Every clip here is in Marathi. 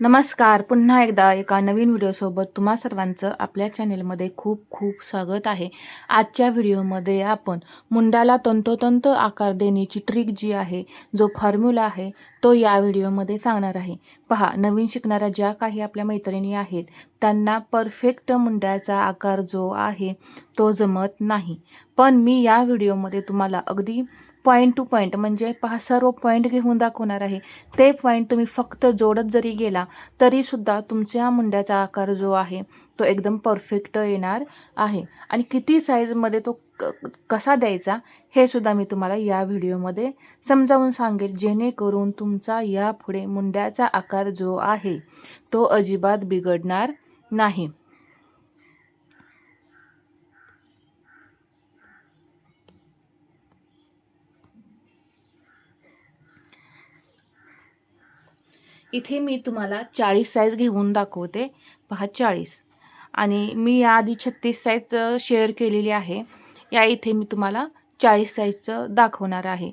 नमस्कार. पुन्हा एकदा एका नवीन व्हिडिओसोबत तुम्हा सर्वांचं आपल्या चॅनेलमध्ये खूप खूप स्वागत आहे. आजच्या व्हिडिओमध्ये आपण मुंडाला तंतोतंत आकार देण्याची ट्रिक जी आहे जो फॉर्म्युला आहे तो या व्हिडिओमध्ये सांगणार आहे. पहा नवीन शिकणाऱ्या ज्या काही आपल्या मैत्रिणी आहेत त्यांना परफेक्ट मुंड्याचा आकार जो आहे तो जमत नाही. पण मी या व्हिडिओमध्ये तुम्हाला अगदी पॉईंट टू पॉईंट म्हणजे पहा सर्व पॉईंट घेऊन दाखवणार आहे. ते पॉईंट तुम्ही फक्त जोडत जरी गेला तरीसुद्धा तुमच्या मुंड्याचा आकार जो आहे तो एकदम परफेक्ट येणार आहे. आणि किती साईजमध्ये तो क कसा द्यायचा हे सुद्धा मी तुम्हाला या व्हिडिओमध्ये समजावून सांगेल. जेणेकरून तुमचा यापुढे मुंड्याचा आकार जो आहे तो अजिबात बिघडणार नाही. इथे मी तुम्हाला चाळीस साईज घेऊन दाखवते. पहा चाळीस. आणि मी याआधी छत्तीस साईज शेअर केलेली आहे. या इथे मी तुम्हाला चाळीस साईजचं दाखवणार आहे.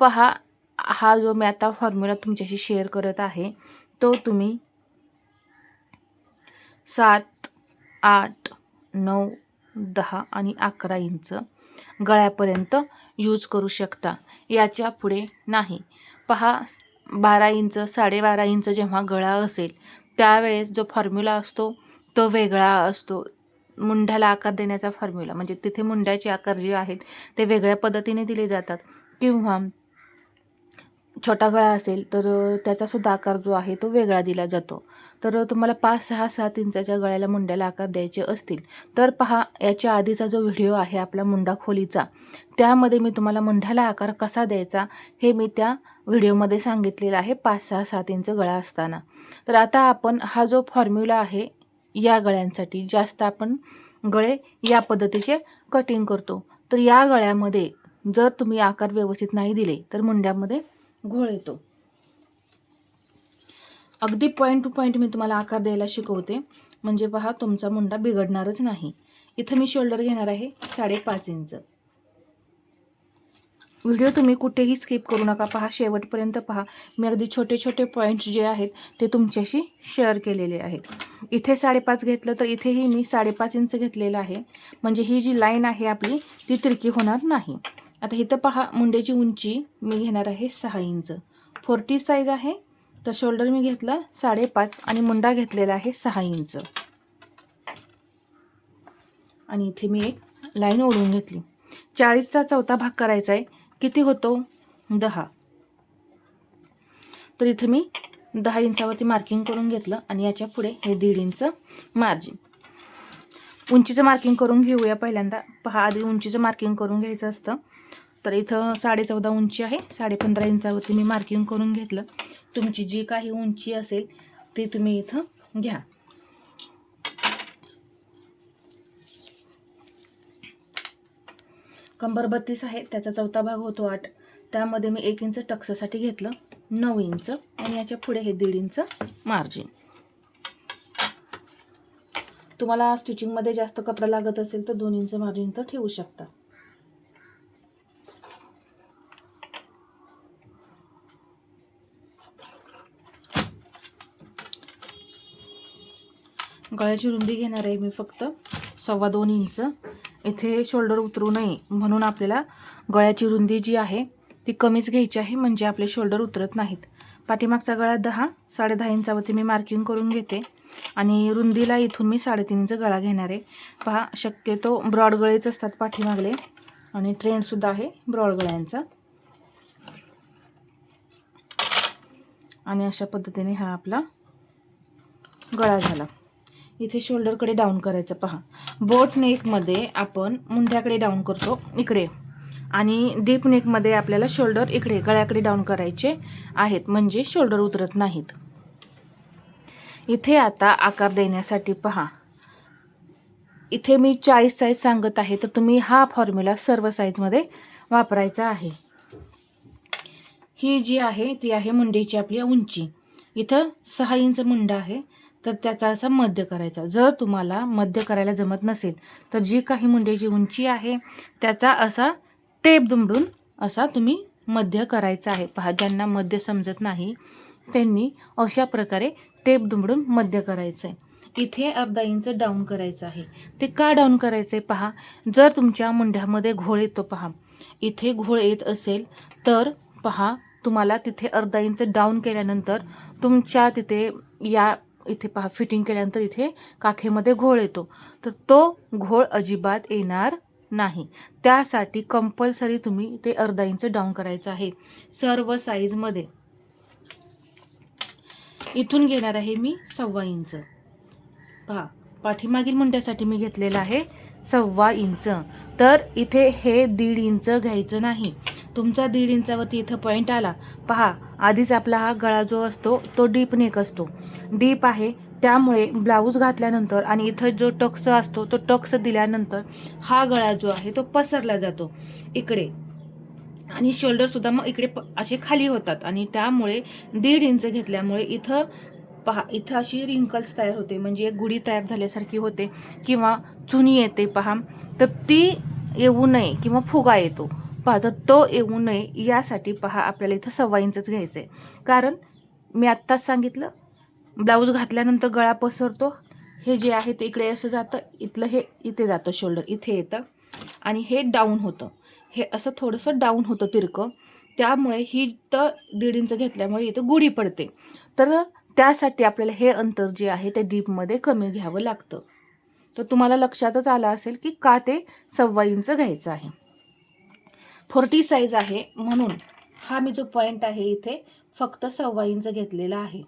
पहा हा जो मी आता फॉर्म्युला तुमच्याशी शेअर करत आहे तो तुम्ही सात आठ नऊ दहा आणि अकरा इंच गळ्यापर्यंत यूज करू शकता. याच्यापुढे नाही. पहा बारा इंच साडेबारा इंच जेव्हा गळा असेल त्यावेळेस जो फॉर्म्युला असतो तो वेगळा असतो. मुंड्याला आकार देण्याचा फॉर्म्युला म्हणजे तिथे मुंड्याचे आकार जे आहेत ते वेगळ्या पद्धतीने दिले जातात. किंवा छोटा गळा असेल तर त्याचासुद्धा आकार जो आहे तो वेगळा दिला जातो. तर तुम्हाला पाच सहा सात इंचाच्या गळ्याला मुंड्याला आकार द्यायचे असतील. तर पहा याच्या आधीचा जो व्हिडिओ आहे आपला मुंडा खोलीचा त्यामध्ये मी तुम्हाला मुंड्याला आकार कसा द्यायचा हे मी त्या व्हिडिओमध्ये सांगितलेलं आहे पाच सहा सात इंच गळा असताना. तर आता आपण हा जो फॉर्म्युला आहे या गळ्यांसाठी जास्त आपण गळे या पद्धतीचे कटिंग करतो. तर या गळ्यामध्ये जर तुम्ही आकार व्यवस्थित नाही दिले तर मुंड्यामध्ये घोळ येतो. अगदी पॉईंट टू पॉईंट मी तुम्हाला आकार द्यायला शिकवते. म्हणजे पहा तुमचा मुंडा बिघडणारच नाही. इथं मी शोल्डर घेणार आहे साडेपाच इंच. व्हिडिओ तुम्ही कुठेही स्किप करू नका. पहा शेवटपर्यंत पहा. मी अगदी छोटे छोटे पॉईंट्स जे आहेत ते तुमच्याशी शेअर केलेले आहेत. इथे साडेपाच घेतलं तर इथेही मी साडेपाच इंच घेतलेलं आहे. म्हणजे ही जी लाईन आहे आपली ती तिरकी होणार नाही. आता इथं पहा मुंड्याची उंची मी घेणार आहे सहा इंच. फोर्टी साईज आहे. तर शोल्डर मी घेतला साडेपाच आणि मुंडा घेतलेला आहे सहा इंच. आणि इथे मी एक लाईन ओढून घेतली. चाळीसचा चौथा भाग करायचा आहे. किती होतो? दहा. तर इथे मी दहा इंचावरती मार्किंग करून घेतलं आणि याच्यापुढे हे दीड इंच मार्जिन उंचीचं मार्किंग करून घेऊया पहिल्यांदा. पहा आधी उंचीचं मार्किंग करून घ्यायचं असतं. तर इथं साडे चौदा उंची आहे. साडे पंधरा इंचावरती मी मार्किंग करून घेतलं. तुमची जी काही उंची असेल ती तुम्ही इथं घ्या. कंबर बत्तीस आहे त्याचा चौथा भाग होतो आठ. त्यामध्ये मी एक इंच टक्ससाठी घेतलं नऊ इंच. आणि याच्यापुढे हे दीड इंच मार्जिन तुम्हाला स्टिचिंगमध्ये जास्त कपडा लागत असेल तर दोन इंच मार्जिन तर ठेवू शकता. गळ्याची रुंदी घेणार आहे मी फक्त सव्वा दोन इंच. इथे शोल्डर उतरू नये म्हणून आपल्याला गळ्याची रुंदी जी आहे ती कमीच घ्यायची आहे म्हणजे आपले शोल्डर उतरत नाहीत. पाठीमागचा गळा दहा साडे दहा इंचावरती मी मार्किंग करून घेते. आणि रुंदीला इथून मी साडेतीन इंच गळा घेणार आहे. पहा शक्यतो ब्रॉड गळेच असतात पाठीमागले. आणि ट्रेंडसुद्धा आहे ब्रॉड गळ्यांचा. आणि अशा पद्धतीने हा आपला गळा झाला. इथे शोल्डरकडे डाऊन करायचं पहा. बोट नेकमध्ये आपण मुंढ्याकडे डाऊन करतो इकडे. आणि डीप नेकमध्ये आपल्याला शोल्डर इकडे गळ्याकडे डाऊन करायचे आहेत म्हणजे शोल्डर उतरत नाहीत. इथे आता आकार देण्यासाठी पहा. इथे मी चाळीस साईज सांगत आहे तर तुम्ही हा फॉर्म्युला सर्व साईजमध्ये वापरायचा आहे. ही जी आहे ती आहे मुंडेची आपली उंची. इथं सहा इंच मुंडा आहे तर त्याचा असा मध्य करायचा. जर तुम्हाला मध्य करायला जमत नसेल तर जी काही मुंड्याची उंची आहे त्याचा असा टेप दुमडून असा तुम्ही मध्य करायचा आहे. पहा ज्यांना मध्य समजत नाही त्यांनी अशा प्रकारे टेप दुमडून मध्य करायचं आहे इथे अर्धा इंच डाऊन करायचं आहे. ते का डाऊन करायचं आहे पहा? जर तुमच्या मुंढ्यामध्ये घोळ येतो पहा. इथे घोळ येत असेल तर पहा तुम्हाला तिथे अर्धा इंच डाऊन केल्यानंतर तुमच्या तिथे या इथे पहा फिटिंग केल्यानंतर इथे काखेमध्ये घोळ येतो. तर तो घोळ अजिबात येणार नाही. त्यासाठी कंपल्सरी तुम्ही ते अर्धा इंच डाऊन करायचं आहे. सर्व साईजमध्ये इथून घेणार आहे मी सव्वा इंच पहा पाठीमागील मुंड्यासाठी मी घेतलेलं आहे सव्वा इंच तर इथे हे दीड इंच घ्यायचं नाही. तुमचा दीड इंचावरती इथं पॉईंट आला. पहा आधीच आपला हा गळा जो असतो तो डीप नेक असतो. डीप आहे त्यामुळे ब्लाऊज घातल्यानंतर आणि इथं जो टक्स असतो तो टक्स दिल्यानंतर हा गळा जो आहे तो पसरला जातो. इकडे. आणि शोल्डरसुद्धा मग इकडे प असे खाली होतात. आणि त्यामुळे दीड इंच घेतल्यामुळे इथं पहा इथं अशी रिंकल्स तयार होते. म्हणजे एक गुढी तयार झाल्यासारखी होते. किंवा चुनी येते पहा. तर ती येऊ नये किंवा फुगा येतो. पहा तो येऊ नये यासाठी पहा आपल्याला इथं सव्वा इंचच घ्यायचं आहे कारण मी आत्ताच सांगितलं ब्लाऊज घातल्यानंतर गळा पसरतो. हे जे आहे ते इकडे असं जातं इथलं हे इथे जातं शोल्डर इथे येतं. आणि हे डाऊन होतं. हे असं थोडंसं डाऊन होतं तिरकं. त्यामुळे ही तर दीड इंच घेतल्यामुळे इथं गुढी पडते. तर त्यासाठी आपल्याला हे अंतर जे आहे ते डीपमध्ये कमी घ्यावं लागतं. तर तुम्हाला लक्षातच आलं असेल की का ते सव्वा इंच घ्यायचं आहे. फोर्टी साईज आहे म्हणून हा मी जो पॉईंट आहे इथे फक्त सव्वा इंच घेतलेला आहे.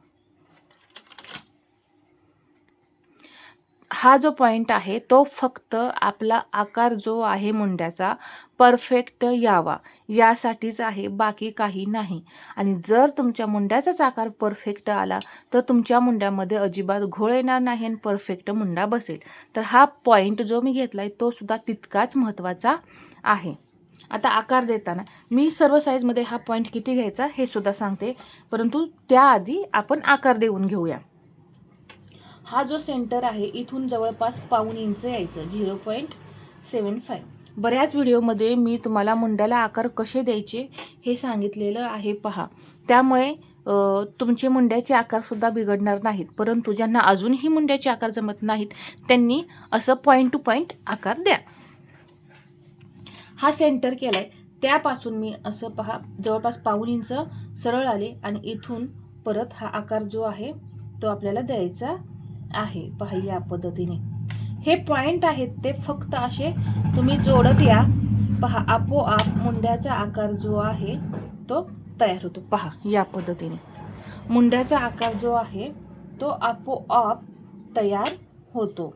हा जो पॉईंट आहे तो फक्त आपला आकार जो आहे मुंड्याचा परफेक्ट यावा. यासाठीच आहे बाकी काही नाही. आणि जर तुमच्या मुंड्याचाच आकार परफेक्ट आला तर तुमच्या मुंड्यामध्ये अजिबात घोळ येणार नाही आणि परफेक्ट मुंडा बसेल. तर हा पॉईंट जो मी घेतला आहे तो सुद्धा तितकाच महत्त्वाचा आहे. आता आकार देताना. मी सर्व साईजमध्ये हा पॉईंट किती घ्यायचा हे सुद्धा सांगते. परंतु त्याआधी आपण आकार देऊन घेऊया. हा जो सेंटर आहे इथून जवळपास पाऊण इंच यायचं. झिरो पॉईंट सेवन फाय बऱ्याच व्हिडिओमध्ये मी तुम्हाला मुंड्याला आकार कसे द्यायचे हे सांगितलेलं आहे पहा. त्यामुळे तुमचे मुंड्याचे आकारसुद्धा बिघडणार नाहीत. परंतु ज्यांना अजूनही मुंड्याचे आकार जमत नाहीत त्यांनी असं पॉईंट टू पॉईंट आकार द्या. हा सेंटर केला आहे त्यापासून मी असं पहा जवळपास पाऊन इंच सरळ आले आणि इथून परत हा आकार जो आहे तो आपल्याला द्यायचा आहे. पहा या पद्धतीने. हे पॉइंट आहेत ते फक्त असे तुम्ही जोडत या. पहा आपोआप मुंड्याचा आकार जो आहे तो तयार होतो. पहा या पद्धतीने. मुंड्याचा आकार जो आहे तो आपोआप तयार होतो.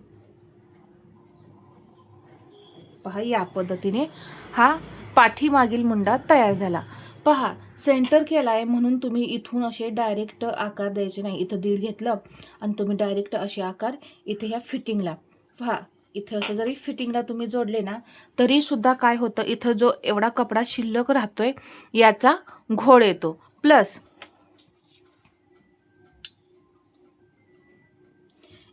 पहा या पद्धतीने हा पाठीमागील मुंडा तयार झाला. पहा सेंटर केला आहे म्हणून तुम्ही इथून असे डायरेक्ट आकार द्यायचे नाही. इथं दीड घेतलं आणि तुम्ही डायरेक्ट असे आकार इथे ह्या फिटिंगला पहा इथे असं जरी फिटिंगला तुम्ही जोडले ना तरीसुद्धा काय होतं? इथं जो एवढा कपडा शिल्लक राहतोय याचा घोळ येतो. प्लस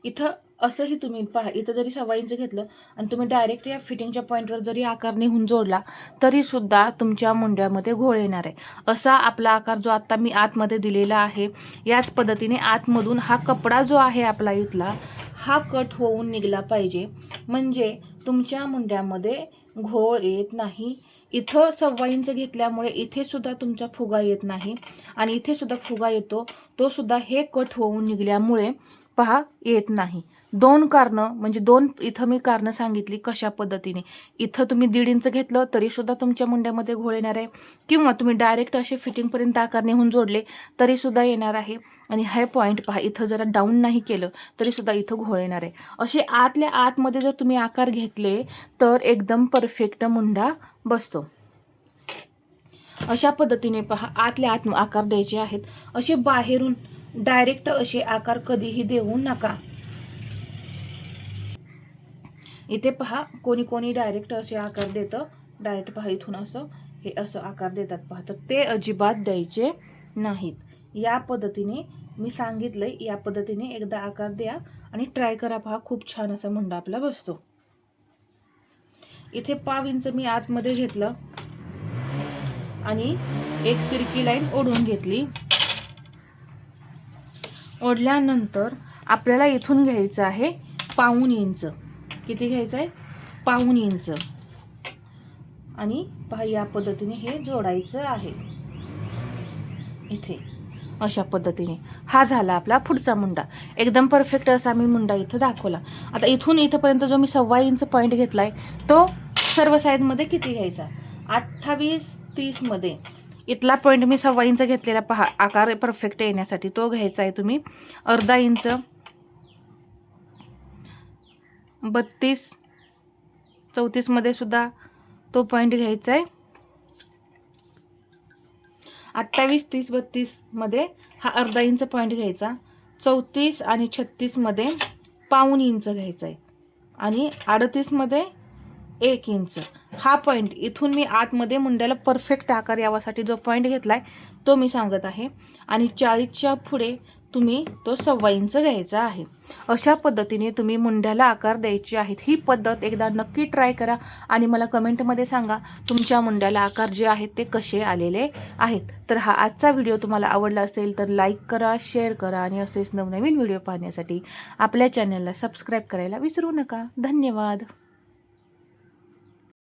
इथं असंही तुम्ही पहा इथं जरी सव्वा इंच घेतलं आणि तुम्ही डायरेक्ट या फिटिंगच्या पॉईंटवर जरी आकार नेहून जोडला तरीसुद्धा तुमच्या मुंड्यामध्ये घोळ येणार आहे. असा आपला आकार जो आत्ता मी आतमध्ये दिलेला आहे याच पद्धतीने आतमधून हा कपडा जो आहे आपला इथला हा कट होऊन निघला पाहिजे. म्हणजे तुमच्या मुंड्यामध्ये घोळ येत नाही. इथं सव्वा इंच घेतल्यामुळे इथे सुद्धा तुमचा फुगा येत नाही. आणि इथे सुद्धा फुगा येतो तो सुद्धा हे कट होऊन निघल्यामुळे पहा येत नाही. दोन कारणं म्हणजे दोन इथं मी कारणं सांगितली कशा पद्धतीने. इथं तुम्ही दीड इंच घेतलं तरीसुद्धा तुमच्या मुंड्यामध्ये घोळ येणार आहे. किंवा तुम्ही डायरेक्ट असे फिटिंगपर्यंत आकार होऊन जोडले तरीसुद्धा येणार आहे. आणि हे पॉईंट पहा इथं जरा डाऊन नाही केलं तरीसुद्धा इथं घोळ येणार आहे. असे आतल्या आतमध्ये जर तुम्ही आकार घेतले तर एकदम परफेक्ट मुंडा बसतो. अशा पद्धतीने पहा आतल्या आत आकार द्यायचे आहेत. असे बाहेरून डायरेक्ट असे आकार कधीही देऊ नका. इथे पहा कोणी कोणी डायरेक्ट असे आकार देतं. डायरेक्ट पहा इथून असं हे असं आकार देतात पहा. तर ते अजिबात द्यायचे नाहीत. या पद्धतीने मी सांगितलंय या पद्धतीने एकदा आकार द्या आणि ट्राय करा पहा. खूप छान असा मुंडा आपला बसतो. इथे पाव इंच मी आतमध्ये घेतलं आणि एक तिरकी लाईन ओढून घेतली. ओढल्यानंतर आपल्याला इथून घ्यायचं आहे पाऊन इंच. किती घ्यायचं आहे? पाऊन इंच. आणि पहा या पद्धतीने हे जोडायचं आहे. इथे. अशा पद्धतीने. हा झाला आपला पुढचा मुंडा. एकदम परफेक्ट असा मी मुंडा इथं दाखवला. आता इथून इथंपर्यंत जो मी सव्वा इंच पॉईंट घेतला आहे तो सर्व साईजमध्ये किती घ्यायचा? अठ्ठावीस तीसमध्ये इथला पॉईंट मी सव्वा इंच घेतलेला पहा. आकार परफेक्ट येण्यासाठी. तो घ्यायचा आहे तुम्ही. अर्धा इंच. बत्तीस. चौतीसमध्ये सुद्धा तो पॉईंट घ्यायचा आहे. अठ्ठावीस तीस बत्तीसमध्ये हा अर्धा इंच पॉईंट घ्यायचा. चौतीस आणि छत्तीसमध्ये पाऊन इंच घ्यायचा आहे. आणि अडतीसमध्ये एक इंच. हा पॉईंट इथून मी आतमध्ये मुंड्याला परफेक्ट आकार यावासाठी जो पॉईंट घेतला आहे तो मी सांगत आहे. आणि चाळीसच्या पुढे तुम्ही तो सव्वा इंच घ्यायचा आहे. अशा पद्धतीने तुम्ही मुंड्याला आकार द्यायचे आहेत. ही पद्धत एकदा नक्की ट्राय करा आणि मला कमेंटमध्ये सांगा तुमच्या मुंड्याला आकार जे आहेत ते कसे आलेले आहेत. तर हा आजचा व्हिडिओ तुम्हाला आवडला असेल तर लाईक करा शेअर करा आणि असेच नवनवीन व्हिडिओ पाहण्यासाठी आपल्या चॅनलला सबस्क्राईब करायला विसरू नका. धन्यवाद.